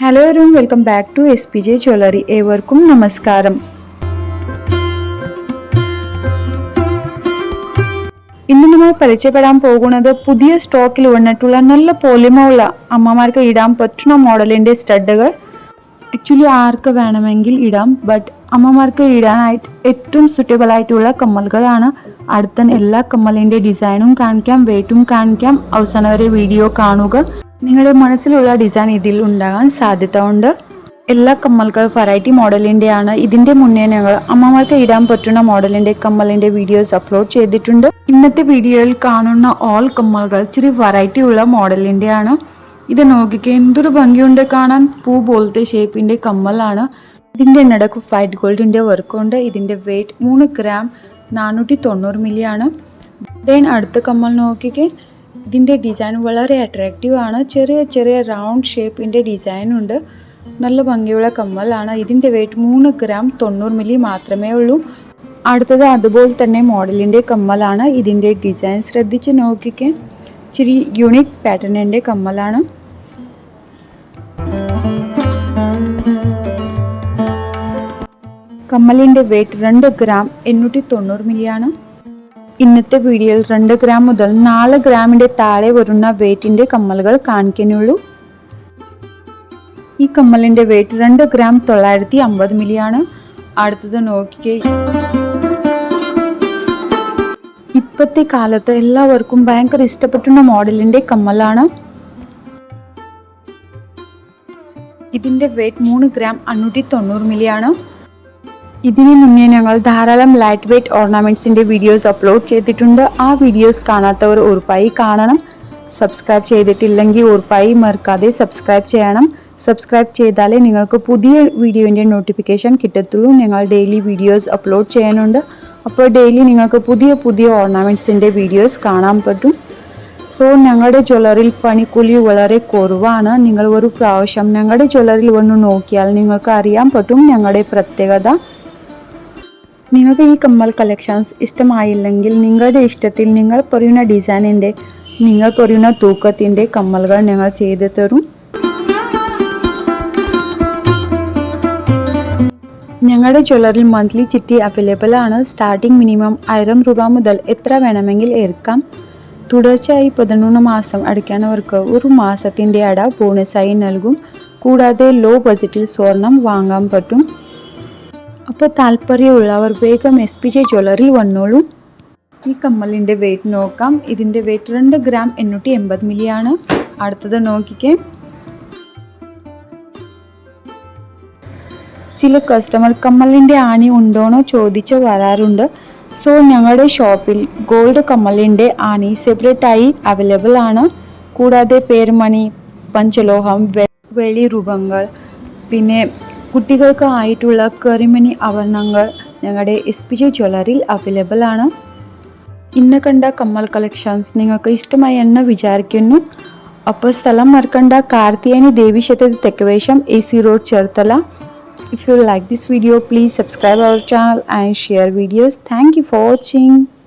Hello എവരും welcome back to S P J jewellery ഏവർക്കും നമസ്കാരം. ഇന്ന് നമ്മൾ പരിചയപ്പെടാൻ പോകുന്നത് പുതിയ സ്റ്റോക്കിൽ വന്നിട്ടുള്ള നല്ല പൊലിമയുള്ള അമ്മമാർക്ക് ഇടാൻ പറ്റുന്ന മോഡലിന്റെ സ്റ്റഡുകൾ ആക്ച്വലി ആർക്ക് വേണമെങ്കിൽ ഇടാം ബട്ട് അമ്മമാർക്ക് ഇടാനായിട്ട് ഏറ്റവും സുറ്റബിൾ ആയിട്ടുള്ള കമ്മലുകളാണ്. അടുത്ത എല്ലാ കമ്മലിന്റെ ഡിസൈനും കാണിക്കാം വെയിറ്റും കാണിക്കാം. അവസാനം വരെ വീഡിയോ കാണുക. നിങ്ങളുടെ മനസ്സിലുള്ള ഡിസൈൻ ഇതിൽ ഉണ്ടാകാൻ സാധ്യത ഉണ്ട് എല്ലാ കമ്മലുകളും വെറൈറ്റി മോഡലിന്റെ ആണ് ഇതിന്റെ മുന്നേ ഞങ്ങൾ അമ്മമാർക്ക് ഇടാൻ പറ്റുന്ന മോഡലിന്റെ കമ്മലിന്റെ വീഡിയോസ് അപ്ലോഡ് ചെയ്തിട്ടുണ്ട്. ഇന്നത്തെ വീഡിയോയിൽ കാണുന്ന ഓൾ കമ്മലുകൾ ഇച്ചിരി വെറൈറ്റി ഉള്ള മോഡലിന്റെ ആണ് ഇത് നോക്കിക്കേ എന്തൊരു ഭംഗിയുണ്ട് കാണാൻ. പൂ പോലത്തെ ഷേപ്പിന്റെ കമ്മലാണ്. ഇതിന്റെ നടക്ക് വൈറ്റ് ഗോൾഡിന്റെ വർക്കുണ്ട് ഇതിന്റെ വെയിറ്റ് മൂന്ന് ഗ്രാം നാനൂറ്റി തൊണ്ണൂറ് മില്ലിയാണ് ദെൻ അടുത്ത കമ്മൽ നോക്കിക്കേ ഇതിന്റെ ഡിസൈൻ വളരെ അട്രാക്റ്റീവ് ആണ്. ചെറിയ ചെറിയ റൗണ്ട് ഷേപ്പിന്റെ ഡിസൈൻ ഉണ്ട്. നല്ല ഭംഗിയുള്ള കമ്മലാണ്. ഇതിന്റെ വെയിറ്റ് മൂന്ന് ഗ്രാം തൊണ്ണൂറ് മില്ലി മാത്രമേ ഉള്ളൂ. അടുത്തത് അതുപോലെ തന്നെ മോഡലിന്റെ കമ്മലാണ്. ഇതിന്റെ ഡിസൈൻ ശ്രദ്ധിച്ച് നോക്കിക്കാൻ ഇച്ചിരി യുണീക്ക് പാറ്റേണിന്റെ കമ്മലാണ്. കമ്മലിന്റെ വെയിറ്റ് രണ്ട് ഗ്രാം എണ്ണൂറ്റി തൊണ്ണൂറ് മില്ലിയാണ് ഇന്നത്തെ വീഡിയോയിൽ രണ്ട് ഗ്രാം മുതൽ നാല് ഗ്രാമിന്റെ താഴെ വരുന്ന വെയിറ്റിന്റെ കമ്മലുകൾ കാണിക്കുന്നുള്ളൂ. ഈ കമ്മലിന്റെ വെയിറ്റ് രണ്ട് ഗ്രാം തൊള്ളായിരത്തി അമ്പത് മില്ലിയാണ്. അടുത്തത് നോക്കിക്കേ. ഇപ്പോഴത്തെ കാലത്ത് എല്ലാവർക്കും ഭയങ്കര ഇഷ്ടപ്പെട്ടുന്ന മോഡലിന്റെ കമ്മലാണ്. ഇതിന്റെ വെയിറ്റ് മൂന്ന് ഗ്രാം അഞ്ഞൂറ്റി തൊണ്ണൂറ് മില്ലിയാണ്. ഇതിനു മുന്നേ ഞങ്ങൾ ധാരാളം ലൈറ്റ് വെയ്റ്റ് ഓർണമെന്റ്സിന്റെ വീഡിയോസ് അപ്ലോഡ് ചെയ്തിട്ടുണ്ട്. ആ വീഡിയോസ് കാണാത്തവർ ഉറപ്പായി കാണണം. സബ്സ്ക്രൈബ് ചെയ്തിട്ടില്ലെങ്കിൽ ഉറപ്പായി മറക്കാതെ സബ്സ്ക്രൈബ് ചെയ്യണം. സബ്സ്ക്രൈബ് ചെയ്താലേ നിങ്ങൾക്ക് പുതിയ വീഡിയോന്റെ നോട്ടിഫിക്കേഷൻ കിട്ടത്തുള്ളൂ. ഞങ്ങൾ ഡെയിലി വീഡിയോസ് അപ്ലോഡ് ചെയ്യാനുണ്ട് അപ്പോൾ ഡെയിലി നിങ്ങൾക്ക് പുതിയ പുതിയ ഓർണമെന്റ്സിന്റെ വീഡിയോസ് കാണാൻ പറ്റും. സോ ഞങ്ങളുടെ ജ്വല്ലറിയിൽ പണിക്കൂലി വളരെ കുറവാണ്. നിങ്ങൾ ഒരു പ്രാവശ്യം ഞങ്ങളുടെ ജ്വല്ലറിൽ വന്ന് നോക്കിയാൽ നിങ്ങൾക്ക് അറിയാൻ പറ്റും ഞങ്ങളുടെ പ്രത്യേകത. നിങ്ങൾക്ക് ഈ കമ്മൽ കളക്ഷൻസ് ഇഷ്ടമായില്ലെങ്കിൽ നിങ്ങളുടെ ഇഷ്ടത്തിൽ നിങ്ങൾ പറയുന്ന ഡിസൈനിന്റെ നിങ്ങൾ പറയുന്ന തൂക്കത്തിന്റെ കമ്മലുകൾ ഞങ്ങൾ ചെയ്തു തരും. ഞങ്ങളുടെ ജ്വല്ലറിൽ മന്ത്ലി ചിട്ടി അവൈലബിൾ ആണ്. സ്റ്റാർട്ടിംഗ് മിനിമം ആയിരം രൂപ മുതൽ എത്ര വേണമെങ്കിൽ എടുക്കാം തുടർച്ചയായി പതിനൊന്ന് മാസം അടയ്ക്കാനവർക്ക് ഒരു മാസത്തിന്റെ അട ബോണസായി നൽകും. കൂടാതെ ലോ ബജറ്റിൽ സ്വർണം വാങ്ങാൻ പറ്റും. അപ്പോൾ താല്പര്യമുള്ളവർ വേഗം എസ് പി ജെ ജ്വല്ലറിൽ വന്നോളൂ. ഈ കമ്മലിന്റെ വെയിറ്റ് നോക്കാം. ഇതിന്റെ വെയിറ്റ് രണ്ട് ഗ്രാം എണ്ണൂറ്റി എൺപത് മില്ലിയാണ്. അടുത്തത് നോക്കിക്കേ. ചില കസ്റ്റമർ കമ്മലിന്റെ ആണി ഉണ്ടോയെന്നോ ചോദിച്ച് വരാറുണ്ട്. സോ ഞങ്ങളുടെ ഷോപ്പിൽ ഗോൾഡ് കമ്മലിന്റെ ആണി സെപ്പറേറ്റായി അവൈലബിൾ ആണ്. കൂടാതെ പേരുമണി പഞ്ചലോഹം വെ- വെള്ളി രൂപങ്ങൾ പിന്നെ കുട്ടികൾക്ക് ആയിട്ടുള്ള കറിമണി ആഭരണങ്ങൾ ഞങ്ങളുടെ എസ് പി ജെ ജ്വല്ലറിയിൽ അവൈലബിൾ ആണ് ഇന്ന് കണ്ട കമ്മൽ കളക്ഷൻസ് നിങ്ങൾക്ക് ഇഷ്ടമായി എന്ന് വിചാരിക്കുന്നു അപ്പോൾ സ്ഥലം മറക്കണ്ട കാർത്തിയാനി ദേവി ക്ഷേത്രത്തിൽ തെക്കുവേശം A C road Cherthala If you like this video, please subscribe our channel and share videos. Thank you for watching.